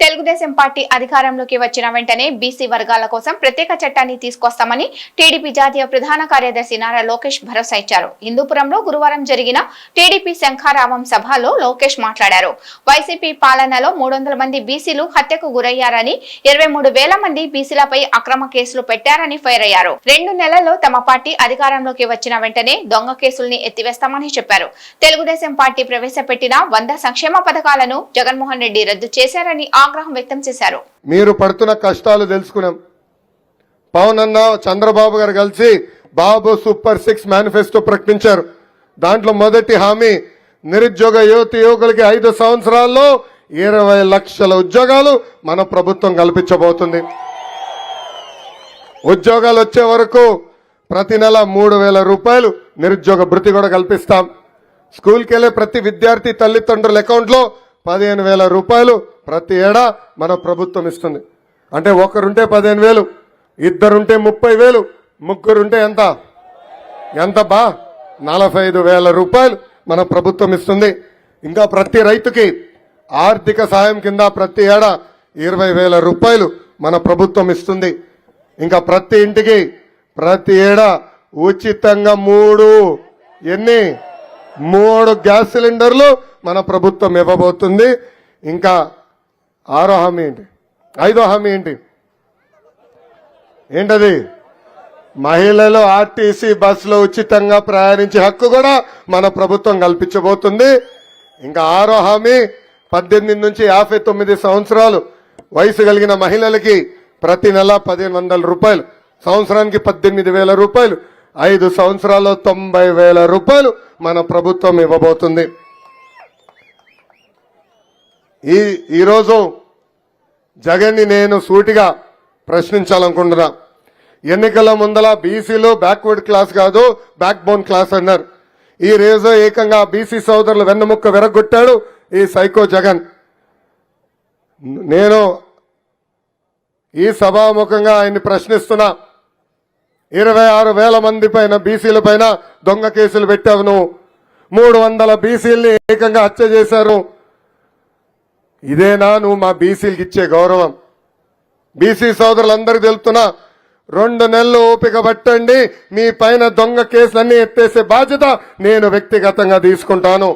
Telugu Desam party అధికారంలోకి వచ్చిన వెంటనే బీసీ వర్గాల కోసం ప్రత్యేక చట్టాన్ని తీసుకొస్తామని టీడీపీ జాతీయ ప్రధాన కార్యదర్శి నారా లోకేష్ భరోసా ఇచ్చారు. హిందూపురంలో గురువారం జరిగిన టీడీపీ శంఖారావం సభలో లోకేష్ మాట్లాడారు. వైసీపీ పాలనలో మూడు మంది బీసీలు హత్యకు గురయ్యారని ఇరవై వేల మంది బీసీలపై అక్రమ కేసులు పెట్టారని ఫైర్ అయ్యారు. రెండు నెలల్లో తమ పార్టీ అధికారంలోకి వచ్చిన వెంటనే దొంగ కేసుల్ని ఎత్తివేస్తామని చెప్పారు. తెలుగుదేశం పార్టీ ప్రవేశపెట్టిన వంద సంక్షేమ పథకాలను జగన్మోహన్ రెడ్డి రద్దు చేశారని ఆగ్రహం వ్యక్తం చేశారు. మీరు పడుతున్న కష్టాలు తెలుసుకున్నాం. పవన్ అన్న చంద్రబాబు గారు కలిసి బాబు సూపర్ సిక్స్ మేనిఫెస్టో ప్రకటించారు. దాంట్లో మొదటి హామీ నిరుద్యోగ యువతి యువకులకి ఐదు సంవత్సరాల్లో ఇరవై లక్షల ఉద్యోగాలు మన ప్రభుత్వం కల్పించబోతుంది. ఉద్యోగాలు వచ్చే వరకు ప్రతి నెల మూడు వేల రూపాయలు నిరుద్యోగ భృతి కూడా కల్పిస్తాం. స్కూల్కి వెళ్ళే ప్రతి విద్యార్థి తల్లిదండ్రుల అకౌంట్లో పదిహేను వేల రూపాయలు ప్రతి ఏడా మన ప్రభుత్వం ఇస్తుంది. అంటే ఒకరుంటే పదిహేను వేలు ఇద్దరుంటే ముప్పై వేలు ముగ్గురుంటే ఎంత? ఎంత బా? నలభై ఐదు వేల రూపాయలు మన ప్రభుత్వం ఇస్తుంది. ఇంకా ప్రతి రైతుకి ఆర్థిక సాయం కింద ప్రతి ఏడా ఇరవై వేల రూపాయలు మన ప్రభుత్వం ఇస్తుంది. ఇంకా ప్రతి ఇంటికి ప్రతి ఏడా ఉచితంగా మూడు ఎన్ని? మూడు గ్యాస్ సిలిండర్లు మన ప్రభుత్వం ఇవ్వబోతుంది. ఇంకా ఆరో హామీ ఏంటి? ఐదో హామీ ఏంటి? ఏంటది? మహిళలు ఆర్టీసీ బస్సులో ఉచితంగా ప్రయాణించే హక్కు కూడా మన ప్రభుత్వం కల్పించబోతుంది. ఇంకా ఆరో హామీ పద్దెనిమిది నుంచి యాభై తొమ్మిది సంవత్సరాలు వయసు కలిగిన మహిళలకి ప్రతి నెల పదిహేను వందల రూపాయలు సంవత్సరానికి పద్దెనిమిది వేల రూపాయలు ఐదు సంవత్సరాల్లో తొంభై వేల రూపాయలు మన ప్రభుత్వం ఇవ్వబోతుంది. ఈ ఈరోజు జగన్ని నేను సూటిగా ప్రశ్నించాలనుకుంటున్నా. ఎన్నికల ముందల బీసీలు బ్యాక్వర్డ్ క్లాస్ కాదు బ్యాక్ బోన్ క్లాస్ అన్నారు. ఈ రోజు ఏకంగా బీసీ సోదరులు వెన్నముక్క విరగొట్టాడు ఈ సైకో జగన్. నేను ఈ సభాముఖంగా ఆయన్ని ప్రశ్నిస్తున్నా. ఇరవై ఆరు వేల మంది పైన బీసీల పైన దొంగ కేసులు పెట్టావు నువ్వు. మూడు వందల బీసీల్ని ఏకంగా హత్య చేశారు. ఇదేనా నువ్వు మా బీసీలకు ఇచ్చే గౌరవం. బీసీ సోదరులందరికీ తెలుపుతున్నా రెండు నెలలు ఓపిక పట్టండి మీ పైన దొంగ కేసులన్నీ ఎత్తేసే బాధ్యత నేను వ్యక్తిగతంగా తీసుకుంటాను.